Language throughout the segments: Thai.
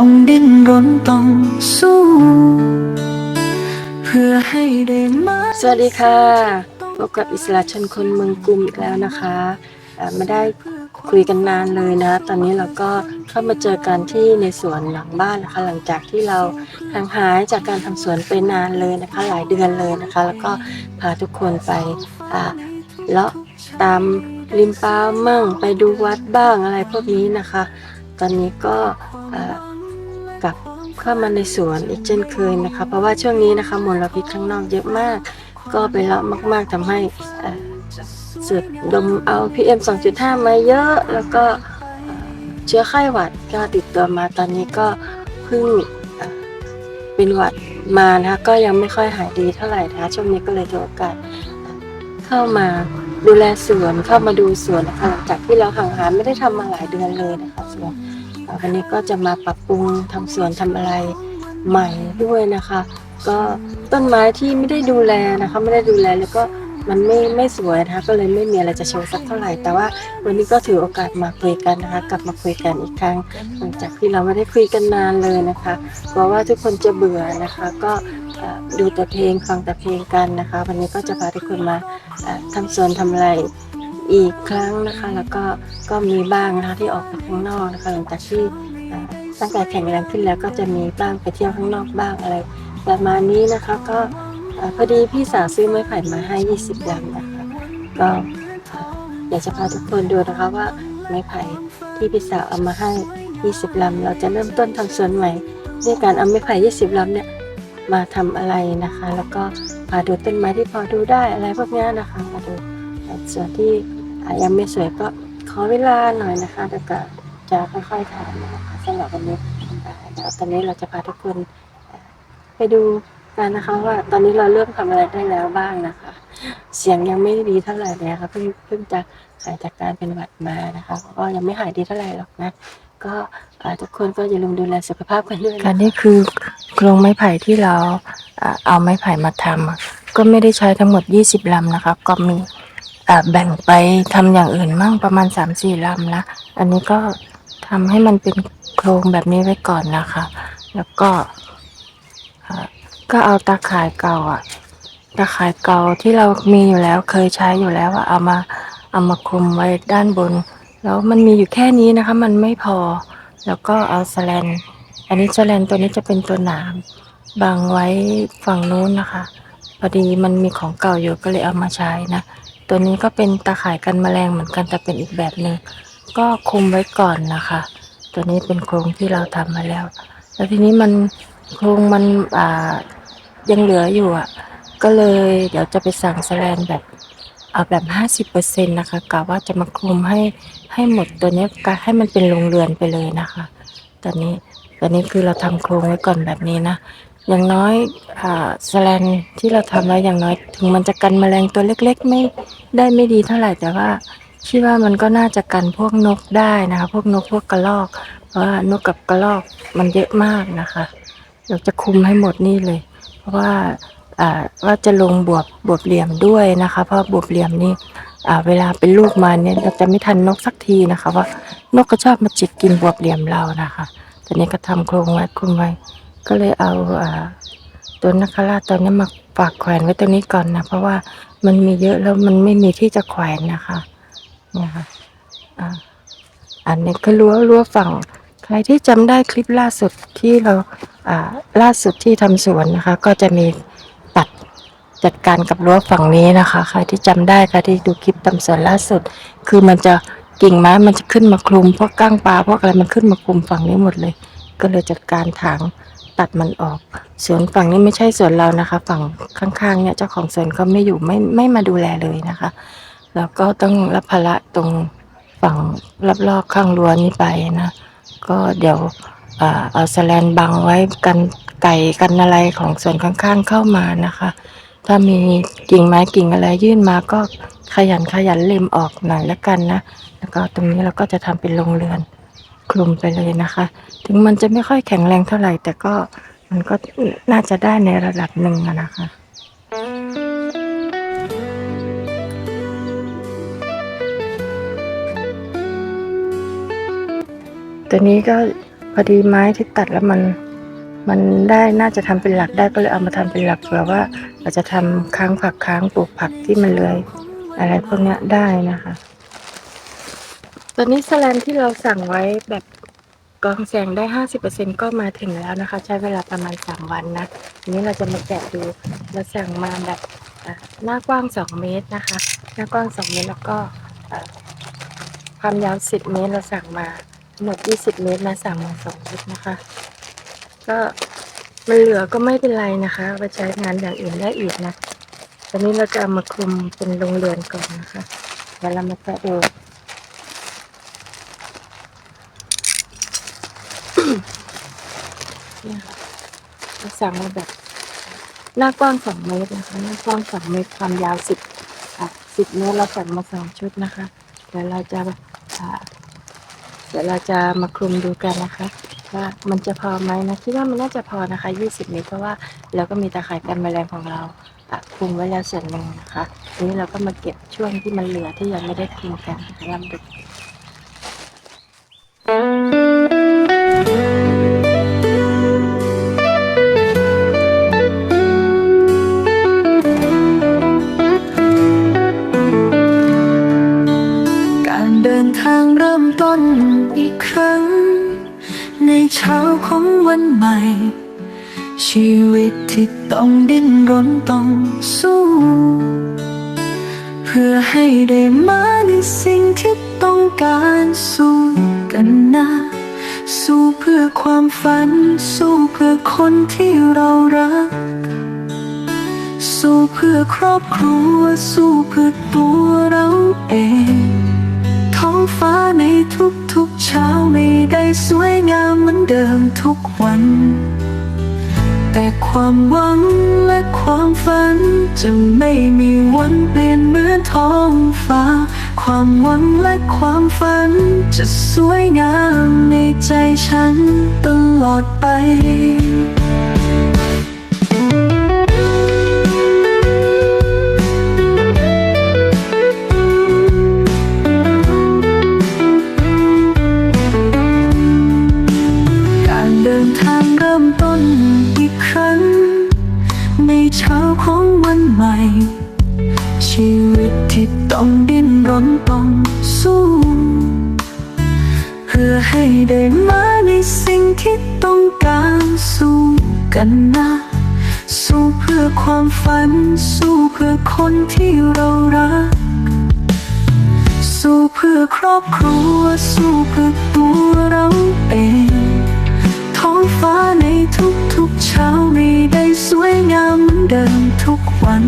ต้องดิ้นรนต้องสู้ เพื่อให้ได้มาสวัสดีค่ะ พบกับอิสระชนคนเมืองกรุงอีกแล้วนะคะเอ่อไม่ได้คุยกันนานเลยนะ ตอนนี้เราก็เข้ามาเจอกันที่ในสวนหลังบ้านนะคะ หลังจากที่เราห่างหายจากการทำสวนไปนานเลยนะคะ หลายเดือนเลยนะคะ แล้วก็พาทุกคนไปอ่าเลาะตามริมป้ามั่งไปดูวัดบ้างอะไรพวกนี้นะคะ ตอนนี้ก็ เข้ามาในสวนอีกเช่นเคยนะคะ เพราะว่าช่วงนี้นะคะมลพิษข้างนอกเยอะมาก ก็ไปเลาะมาก ๆทำให้เอ่อสูดดมเอา PM 2.5 มาเยอะ แล้วก็เชื้อไข้หวัดก็ติดตัวมาตอนนี้ก็เพิ่งเป็นหวัดมานะคะก็ยังไม่ค่อยหายดีเท่าไหร่นะคะช่วงนี้ก็เลยถือโอกาสเข้ามาดูแลสวนเข้ามาดูสวนนะคะหลังจากที่เราห่างหายไม่ได้ทำมาหลายเดือนเลยนะคะสวน วันนี้ก็จะมาปรับปรุงทำสวนทำอะไรใหม่ด้วยนะคะ ก็ต้นไม้ที่ไม่ได้ดูแลนะคะ ไม่ได้ดูแลแล้วก็มันไม่ไม่สวยนะคะก็เลยไม่มีอะไรจะโชว์สักเท่าไหร่ แต่ว่าวันนี้ก็ถือโอกาสมาคุยกันนะคะ กลับมาคุยกันอีกครั้งหลังจากที่เราไม่ได้คุยกันนานเลยนะคะกลัวว่าทุกคนจะเบื่อนะคะ ก็ดูแต่เพลงฟังแต่เพลงกันนะคะ วันนี้ก็จะพาทุกคนมาทำสวนทำอะไร อีกครั้งนะคะ แล้วก็ก็มีบ้างนะคะที่ออกไปข้างนอกนะคะหลังจากที่ร่างกายแข็งแรงขึ้นแล้วก็จะมีบ้างไปเที่ยวข้างนอกบ้างอะไร ประมาณนี้นะคะก็พอดีพี่สาวซื้อไม้ไผ่มาให้ 20ลำนะคะ ก็อยากจะพาทุกคนดูนะคะว่าไม้ไผ่ที่พี่สาวเอามาให้ 20ลำเราจะเริ่มต้นทำสวนใหม่ด้วยการเอาไม้ไผ่ 20ลำเนี่ยมาทำอะไรนะคะ แล้วก็พาดูต้นไม้ที่พอดูได้อะไรพวกนี้นะคะมาดู ส่วนที่ยังไม่สวยก็ขอเวลาหน่อยนะคะแล้วก็จะค่อยๆทำนะคะสำหรับวันนี้อะเดี๋ยวตอนนี้เราจะพาทุกคนไปดูกันนะคะว่าตอนนี้เราเริ่มทำอะไรได้แล้วบ้างนะคะ เสียงยังไม่ดีเท่าไหร่เลยค่ะเพิ่งเพิ่งจะหายจากการเป็นหวัดมานะคะก็ยังไม่หายดีเท่าไหร่หรอกนะก็ทุกคนก็อย่าลืมดูแลสุขภาพกันด้วยค่ะนะนี่คือโครงไม้ไผ่ที่เราเอาไม้ไผ่มาทำก็ไม่ได้ใช้ทั้งหมด 20ลำนะคะก็มี แบ่งไปทำอย่างอื่นมั่งประมาณ 3-4ลำนะอันนี้ก็ทำให้มันเป็นโครงแบบนี้ไว้ก่อนนะคะ แล้วก็ก็เอาตาข่ายเก่าอะตาข่ายเก่าที่เรามีอยู่แล้วเคยใช้อยู่แล้วอะเอามาเอามาคลุมไว้ด้านบน แล้วมันมีอยู่แค่นี้นะคะ มันไม่พอ แล้วก็เอาสแลน อันนี้แลนตัวนี้จะเป็นตัวหนามบังไว้ฝั่งนู้นนะคะ พอดีมันมีของเก่าอยู่ก็เลยเอามาใช้นะ ตัวนี้ก็เป็นตาข่ายกันแมลงเหมือนกันแต่เป็นอีกแบบหนึ่งก็คุมไว้ก่อนนะคะ ตัวนี้เป็นโครงที่เราทำมาแล้ว แล้วทีนี้มันโครงมันอ่ายังเหลืออยู่อะก็เลยเดี๋ยวจะไปสั่งแสแลนแบบเอาแบบ 50%นะคะกะว่าจะมาคลุมให้ให้หมดตัวนี้กะให้มันเป็นโรงเรือนไปเลยนะคะ ตอนนี้ตอนนี้คือเราทำโครงไว้ก่อนแบบนี้นะ อย่างน้อยอ่าสแลนที่เราทำไว้อย่างน้อย ถึงมันจะกันแมลงตัวเล็ก ๆ ไม่ได้ไม่ดีเท่าไหร่แต่ว่าคิดว่ามันก็น่าจะกันพวกนกได้นะคะ พวกนกพวกกระรอกเพราะว่านกกับกระรอกมันเยอะมากนะคะเราจะคุมให้หมดนี่เลย เพราะว่าอ่าว่าจะลงบวบบวบเหลี่ยมด้วยนะคะ เพราะบวบเหลี่ยมนี่อ่าเวลาเป็นลูกมาเนี่ยเราจะไม่ทันนกสักทีนะคะ ว่านกก็ชอบมาจิกกินบวบเหลี่ยมเรานะคะตอนนี้ก็ทำโครงไว้คุมไว้ ก็เลยเอาอตัวนักคราชตัวนี้มาฝากแขวนไว้ตรงนี้ก่อนนะ เพราะว่ามันมีเยอะแล้วมันไม่มีที่จะแขวนนะคะเนี่ยค่ะอันนี้ก็รั้วรั้วฝั่ง ใครที่จำได้คลิปล่าสุดที่เราล่าสุดที่ทำสวนนะคะ ก็จะมีตัดจัดการกับรั้วฝั่งนี้นะคะ ใครที่จำได้ใครที่ดูคลิปทำสวนล่าสุด คือมันจะกิ่งไม้มันจะขึ้นมาคลุมพวกก้างปลาพวกอะไรมันขึ้นมาคลุมฝั่งนี้หมดเลย ก็เลยจัดการถาง ตัดมันออกสวนฝั่งนี้ไม่ใช่สวนเรานะคะ ฝั่งข้างๆเนี่ยเจ้าของสวนก็ไม่อยู่ไม่ไม่มาดูแลเลยนะคะ แล้วก็ต้องรับภาระตรงฝั่งรอบๆข้างรั้วนี้ไปนะก็เดี๋ยวเอาสแลนบังไว้กันไก่กันอะไรของสวนข้างๆเข้ามานะคะ ถ้ามีกิ่งไม้กิ่งอะไรยื่นมาก็ขยันขยันเล็มออกหน่อยแล้วกันนะแล้วก็ตรงนี้เราก็จะทำเป็นโรงเรือน คลุมไปเลยนะคะ ถึงมันจะไม่ค่อยแข็งแรงเท่าไหร่ แต่ก็มันก็น่าจะได้ในระดับหนึ่งนะคะตัวนี้ก็พอดีไม้ที่ตัดแล้วมันมันได้น่าจะทำเป็นหลักได้ก็เลยเอามาทำเป็นหลักเผื่อว่าเราจจะทำค้างผักค้างปลูกผักที่มันเลยอะไรพวกนี้ได้นะคะ ตอนนี้สแลนที่เราสั่งไว้แบบกองแสงได้ 50%ก็มาถึงแล้วนะคะ ใช้เวลาประมาณ 3 วันนะทีนี้เราจะมาแกะดูเราสั่งมาแบบหน้ากว้าง 2 เมตรนะคะ หน้ากว้าง 2 เมตรแล้วก็ความยาว 10 เมตรเราสั่งมาทั้งหมด 20 เมตรนะสั่งมา2ชุดนะคะ ก็มันเหลือก็ไม่เป็นไรนะคะไปใช้งานอย่างอื่นได้อีกนะตอนนี้เราจะเอามาคลุมเป็นโรงเรือนก่อนนะคะเดี๋ยวเรามาแกะดู เนี่ยค่ะเราสั่งมาแบบ หน้ากว้างสองเมตรนะคะ หน้ากว้างสองเมตรความยาวสิบสิบเมตรเราสั่งมาสองชุดนะคะเดี๋ยวเราจะเดี๋ยวเราจะมาคลุมดูกันนะคะ ว่ามันจะพอไหมนะคิดว่ามันน่าจะพอนะคะยี่สิบเมตรเพราะว่าเราก็มีตาข่ายกันแมลงของเราอะคลุมไว้แล้วส่วนหนึ่งนะคะทีนี้เราก็มาเก็บช่วงที่มันเหลือที่ยังไม่ได้คลุมกันนะคะลำดึกางเริ่มต้นอีกครั้ง ในเช้าของวันใหม่ ชีวิตที่ต้องดิ้นรนต้องสู้ เพื่อให้ได้มาในสิ่งที่ต้องการสู้กันนะสู้เพื่อความฝัน สู้เพื่อคนที่เรารัก สู้เพื่อครอบครัว สู้เพื่อตัวเราเอง องฟ้าในทุกๆเช้าไม่ได้สวยงามเหมือนเดิมทุกวัน แต่ความหวังและความฝัน จะไม่มีวันเปลี่ยนเหมือนท้องฟ้า ความหวังและความฝัน จะสวยงามในใจฉันตลอดไป ต้องดิ้นรนต้องสู้ เพื่อให้ได้มาในสิ่งที่ต้องการสู้กันนะ สู้เพื่อความฝัน สู้เพื่อคนที่เรารัก สู้เพื่อครอบครัว สู้เพื่อตัวเราเองท้องฟ้าในทุกๆเช้าไม่ได้สวยงามเหมือนเดิมทุกวัน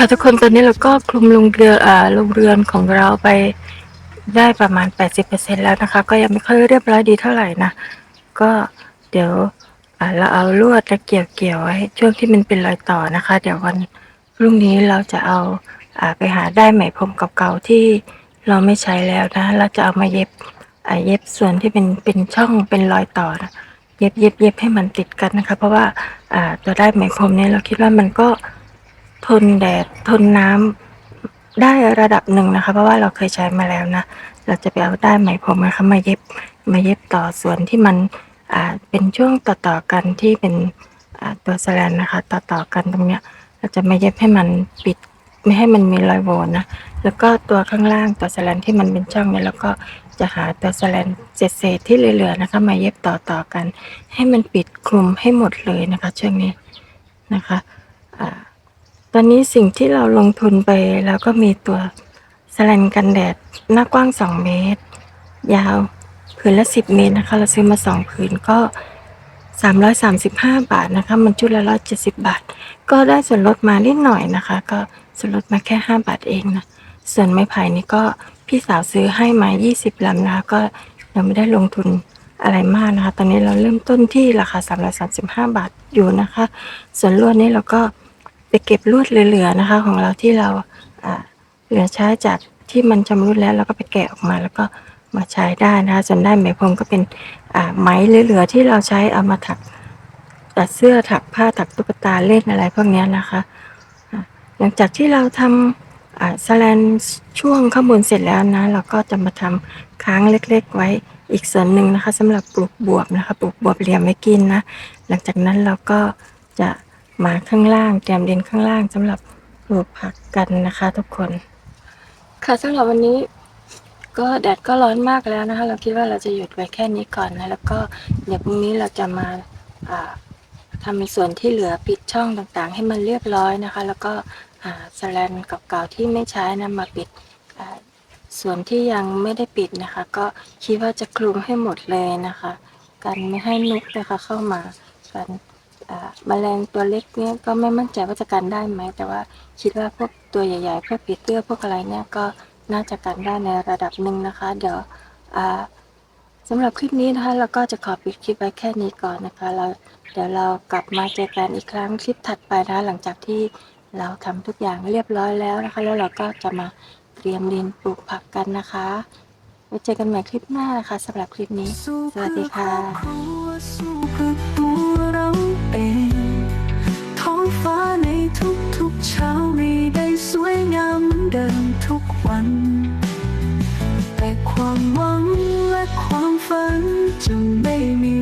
ค่ะทุกคนตอนนี้เราก็คลุมโรงเรืออ่าโรงเรือนของเราไปได้ประมาณ 80%แล้วนะคะ ก็ยังไม่ค่อยเรียบร้อยดีเท่าไหร่นะก็เดี๋ยวอ่าเราเอาลวดและเกี่ยวเกี่ยวๆไว้ช่วงที่มันเป็นรอยต่อนะคะ เดี๋ยววันพรุ่งนี้เราจะเอาอ่าไปหาได้ไหมพรมเก่าๆที่เราไม่ใช้แล้วนะ เราจะเอามาเย็บอ่าเย็บส่วนที่เป็นเป็นช่องเป็นรอยต่อนะเย็บเย็บเย็บให้มันติดกันนะคะ เพราะว่าอ่าตัวได้ไหมพรมเนี่ยเราคิดว่ามันก็ ทนแดดทนน้ำได้ระดับหนึ่งนะคะ เพราะว่าเราเคยใช้มาแล้วนะ เราจะไปเอาได้ไหมพรมนะคะมาเย็บมาเย็บต่อส่วนที่มันเป็นช่วงต่อๆกันที่เป็นตัวสลนนะคะ ต่อๆกันตรงเนี้ย เราจะมาเย็บให้มันปิดไม่ให้มันมีรอยโหว่นะ แล้วก็ตัวข้างล่างตัวสลนที่มันเป็นช่องเนี่ยแล้วก็จะหาตัวสลนเศษๆที่เหลือๆนะคะ มาเย็บต่อๆกัน ให้มันปิดคลุมให้หมดเลยนะคะช่วงนี้นะคะอ่า ตอนนี้สิ่งที่เราลงทุนไปแล้วก็มีตัวสแลนกันแดดหน้ากว้าง 2 เมตร ยาวผืนละ 10 เมตรนะคะ เราซื้อมา 2 ผืนก็ 335 บาทนะคะ มันชุดละ 170 บาท ก็ได้ส่วนลดมานิดหน่อยนะคะ ก็ส่วนลดมาแค่ 5 บาทเองนะ ส่วนไม้ไผ่นี่ก็พี่สาวซื้อให้มา 20 ลำนะคะ ก็ยังไม่ได้ลงทุนอะไรมากนะคะ ตอนนี้เราเริ่มต้นที่ราคา 335 บาทอยู่นะคะ ส่วนลวดนี้เราก็ ไปเก็บลวดเหลือๆนะคะ ของเราที่เราเหลือใช้จากที่มันชำรุดแล้วเราก็ไปแกะออกมาแล้วก็มาใช้ได้นะคะส่วนได้ไหมพรมก็เป็นไหมเหลือๆที่เราใช้เอามาถักตัดเสื้อถักผ้าถักตุ๊กตาเล่นอะไรพวกนี้นะคะหลังจากที่เราทำสแลนช่วงข้างบนเสร็จแล้วนะเราก็จะมาทำค้างเล็ก ๆ ไว้อีกส่วนหนึ่งนะคะสำหรับปลูกบวบนะคะปลูกบวบเหลี่ยมไม่กินนะหลังจากนั้นเราก็จะ มาข้างล่างเตรียมดินข้างล่างสำหรับปลูกผักกันนะคะ ทุกคน ค่ะสำหรับวันนี้ ก็แดดก็ร้อนมากแล้วนะคะ เราคิดว่าเราจะหยุดไว้แค่นี้ก่อนนะ แล้วก็เดี๋ยวพรุ่งนี้เราจะมาอ่าทำในส่วนที่เหลือปิดช่องต่างๆ ให้มันเรียบร้อยนะคะ แล้วก็อ่าสแลนเก่าๆที่ไม่ใช้นะมาปิดส่วนที่ยังไม่ได้ปิดนะคะ ก็คิดว่าจะคลุมให้หมดเลยนะคะ กันไม่ให้นกนะคะเข้ามากัน อ่าแมลงตัวเล็กเนี่ยก็ไม่มั่นใจว่าจะกันได้ไหม แต่ว่าคิดว่าพวกตัวใหญ่ๆพวกปีเตอร์พวกอะไรเนี่ยก็น่าจะกันได้ในระดับหนึ่งนะคะ เดี๋ยวสำหรับคลิปนี้นะคะเราก็จะขอปิดคลิปไว้แค่นี้ก่อนนะคะ เราเดี๋ยวเรากลับมาเจอกันอีกครั้งคลิปถัดไปนะคะหลังจากที่เราทำทุกอย่างเรียบร้อยแล้วนะคะ แล้วเราก็จะมาเตรียมดินปลูกผักกันนะคะไว้เจอกันใหม่คลิปหน้านะคะสำหรับคลิปนี้ สวัสดีค่ะ ฟ้าในทุกๆเช้าไม่ได้สวยงามเหมือนเดิมทุกวัน แต่ความหวังและความฝันจะไม่มี